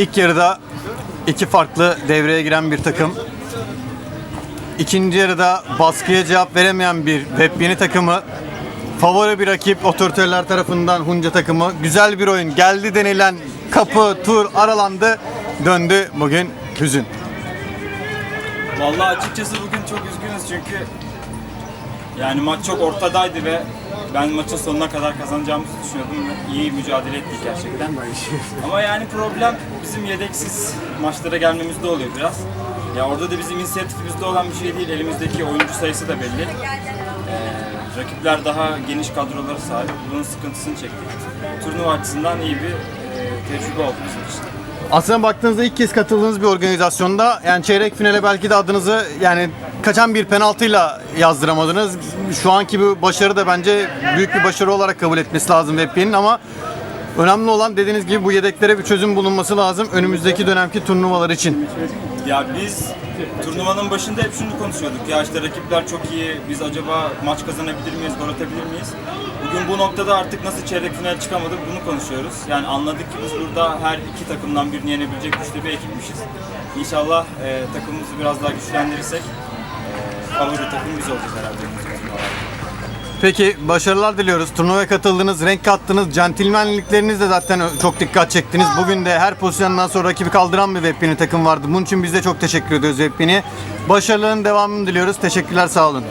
İlk yarıda iki farklı devreye giren bir takım. İkinci yarıda baskıya cevap veremeyen bir web yeni takımı. Favori bir rakip otoriterler tarafından Hunca takımı. Güzel bir oyun. Geldi denilen kapı, tur aralandı. Döndü bugün hüzün. Vallahi açıkçası bugün çok üzgünüz çünkü yani maç çok ortadaydı ve ben maçın sonuna kadar kazanacağımızı düşünüyordum ve iyi mücadele ettik gerçekten. Ama yani problem bizim yedeksiz maçlara gelmemizde oluyor biraz. Ya orada da bizim inisiyatifimizde olan bir şey değil. Elimizdeki oyuncu sayısı da belli. Ee, rakipler daha geniş kadrolara sahip. Bunun sıkıntısını çektik. Turnuva açısından iyi bir e, tecrübe oldu bizim için. Aslında baktığınızda ilk kez katıldığınız bir organizasyonda yani çeyrek finale belki de adınızı yani kaçan bir penaltıyla yazdıramadınız. Şu anki bu başarı da bence büyük bir başarı olarak kabul etmesi lazım Webp'nin ama önemli olan dediğiniz gibi bu yedeklere bir çözüm bulunması lazım önümüzdeki dönemki turnuvalar için. Ya biz turnuvanın başında hep şunu konuşuyorduk. Ya işte rakipler çok iyi. Biz acaba maç kazanabilir miyiz, gol atabilir miyiz? Bugün bu noktada artık nasıl çeyrek final çıkamadık bunu konuşuyoruz. Yani anladık ki biz burada her iki takımdan birini yenebilecek güçlü bir ekipmişiz. İnşallah e, takımımızı biraz daha güçlendirirsek favori takım biz olacağız herhalde. Peki başarılar diliyoruz. Turnuvaya katıldınız, renk kattınız, centilmenlikleriniz de zaten çok dikkat çektiniz. Bugün de her pozisyondan sonra rakibi kaldıran bir Webpin'i takım vardı. Bunun için biz de çok teşekkür ediyoruz Webpin'i. Başarıların devamını diliyoruz. Teşekkürler, sağ olun.